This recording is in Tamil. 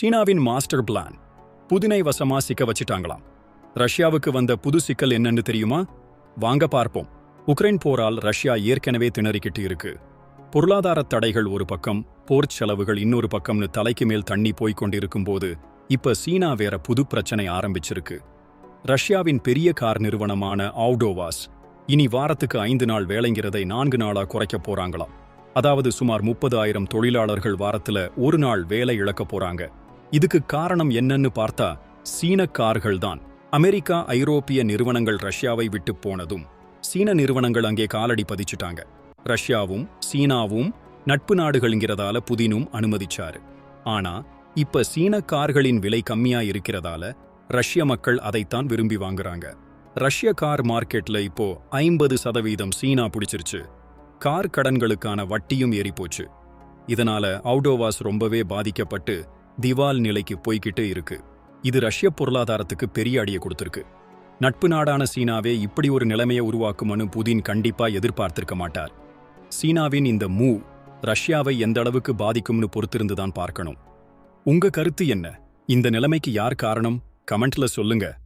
சீனாவின் மாஸ்டர் பிளான். புதினை வசமா சிக்க வச்சிட்டாங்களாம். ரஷ்யாவுக்கு வந்த புது சிக்கல் என்னன்னு தெரியுமா? வாங்க பார்ப்போம். உக்ரைன் போரால் ரஷ்யா ஏற்கனவே திணறிக்கிட்டு இருக்கு. பொருளாதார தடைகள் ஒரு பக்கம் போர் செலவுகள் இன்னொரு பக்கம்னு தலைக்கு மேல் தண்ணி போய்க் கொண்டிருக்கும்போது இப்ப சீனா வேற புது பிரச்சனை ஆரம்பிச்சிருக்கு. ரஷ்யாவின் பெரிய கார் நிறுவனமான ஆவ்டோவாஸ் இனி வாரத்துக்கு ஐந்து நாள் வேலைங்கிறதை நான்கு நாளா குறைக்க போறாங்களாம். அதாவது சுமார் முப்பது ஆயிரம் தொழிலாளர்கள் வாரத்துல ஒரு நாள் வேலை இழக்க போறாங்க. இதுக்கு காரணம் என்னன்னு பார்த்தா சீன கார்கள் தான் அமெரிக்கா ஐரோப்பிய நிறுவனங்கள் ரஷ்யாவை விட்டு போனதும் சீன நிறுவனங்கள் அங்கே காலடி பதிச்சுட்டாங்க. ரஷ்யாவும் சீனாவும் நட்பு நாடுகள்ங்கிறதால புதினும் அனுமதிச்சாரு. ஆனா இப்ப சீன கார்களின் விலை கம்மியா இருக்கிறதால ரஷ்ய மக்கள் அதைத்தான் விரும்பி வாங்குறாங்க. ரஷ்ய கார் மார்க்கெட்ல இப்போ ஐம்பது சதவீதம் சீனா பிடிச்சிருச்சு. கார் கடன்களுக்கான வட்டியும் ஏறிப்போச்சு. இதனால அவுடோவாஸ் ரொம்பவே பாதிக்கப்பட்டு திவால் நிலைக்கு போய்கிட்டே இருக்கு. இது ரஷ்ய பொருளாதாரத்துக்கு பெரிய அடியை கொடுத்திருக்கு. நட்பு நாடான சீனாவே இப்படி ஒரு நிலைமையை உருவாக்கும்னு புதின் கண்டிப்பா எதிர்பார்த்திருக்க மாட்டார். சீனாவின் இந்த மூவ் ரஷ்யாவை எந்த அளவுக்கு பாதிக்கும்னு பொறுத்திருந்து தான் பார்க்கணும். உங்க கருத்து என்ன? இந்த நிலைமைக்கு யார் காரணம்? கமெண்ட்ல சொல்லுங்க.